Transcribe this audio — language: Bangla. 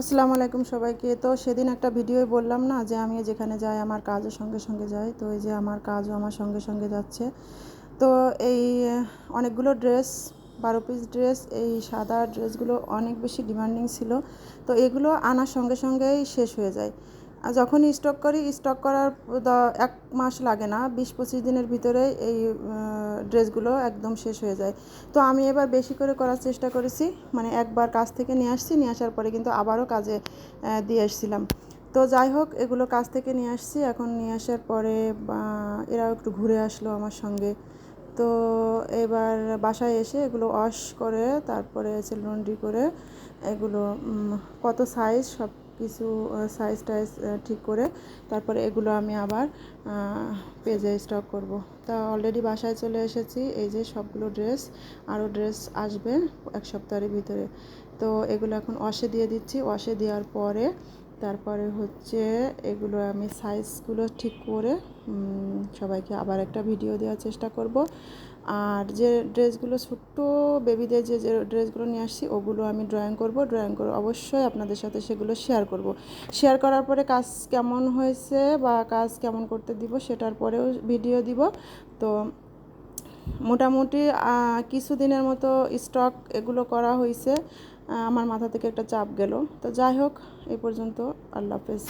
আসসালামু আলাইকুম সবাইকে। তো সেদিন একটা ভিডিওয় বললাম না যে আমি যেখানে যাই আমার কাজও সঙ্গে সঙ্গে যাই তো এই যে আমার কাজও আমার সঙ্গে সঙ্গে যাচ্ছে। তো এই অনেকগুলো ড্রেস, বারো পিস ড্রেস, এই সাদা ড্রেসগুলো অনেক বেশি ডিমান্ডিং ছিল। তো এগুলো আনার সঙ্গে সঙ্গেই শেষ হয়ে যায়। আর যখনই স্টক করি স্টক করার এক মাস লাগে না, বিশ পঁচিশ দিনের ভিতরে এই ড্রেসগুলো একদম শেষ হয়ে যায়। তো আমি এবার বেশি করে করার চেষ্টা করেছি মানে একবার কাজ থেকে নিয়ে আসছি, নিয়ে আসার পরে কিন্তু আবারও কাজে দিয়ে আসছিলাম। তো যাই হোক, এগুলো কাজ থেকে নিয়ে আসছি, এখন নিয়ে আসার পরে এরাও একটু ঘুরে আসলো আমার সঙ্গে। তো এবার বাসায় এসে এগুলো ওয়াশ করে, তারপরে হচ্ছে লন্ড্রি করে, এগুলো কত সাইজ সব কিছু সাইজ টাইজ ঠিক করে তারপরে এগুলো আমি আবার পেজে স্টক করব। তা অলরেডি বাসায় চলে এসেছি, এই যে সবগুলো ড্রেস আরও ড্রেস আসবে এক সপ্তাহের ভিতরে। তো এগুলো এখন ওয়াশে দিয়ে দিচ্ছি ওয়াশে দেওয়ার পরে তারপরে হচ্ছে এগুলো আমি সাইজগুলো ঠিক করে সবাইকে আবার একটা ভিডিও দেওয়ার চেষ্টা করব। আর যে ড্রেসগুলো ছোট্ট বেবিদের যে যে ড্রেসগুলো নিয়ে আসছি, ওগুলো আমি ড্রয়িং করব। ড্রয়িং করে অবশ্যই আপনাদের সাথে সেগুলো শেয়ার করব। শেয়ার করার পরে কাজ কেমন হয়েছে বা কাজ কেমন করতে দিব, সেটার পরেও ভিডিও দিব। তো মোটামুটি কিছুদিনের মতো স্টক এগুলো করা হয়েছে আমার মাথা থেকে একটা চাপ গেল। তো যাই হোক এই পর্যন্ত আল্লাহ হাফেজ।